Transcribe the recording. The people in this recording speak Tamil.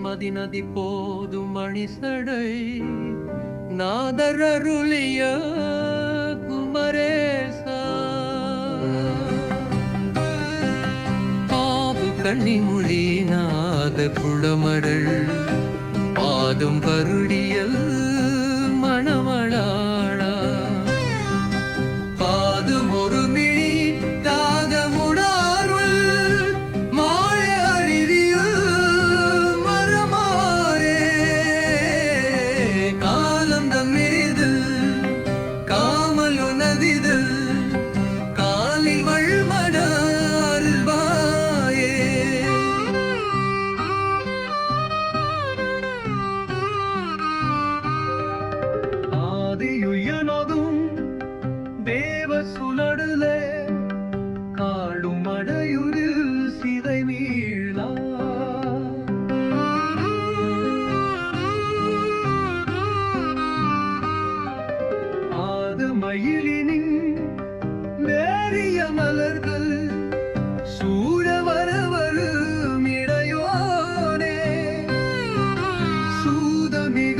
மதி நதி போதும் மணிசடை. நாதரருளிய குமரேசா. பாவு கன்னிமொழி நாத குளமரள் பாதம் கருடியல் மணமளாளா God. மலர்கள் சூழ வர வரும் இடையோனே. சூதமிக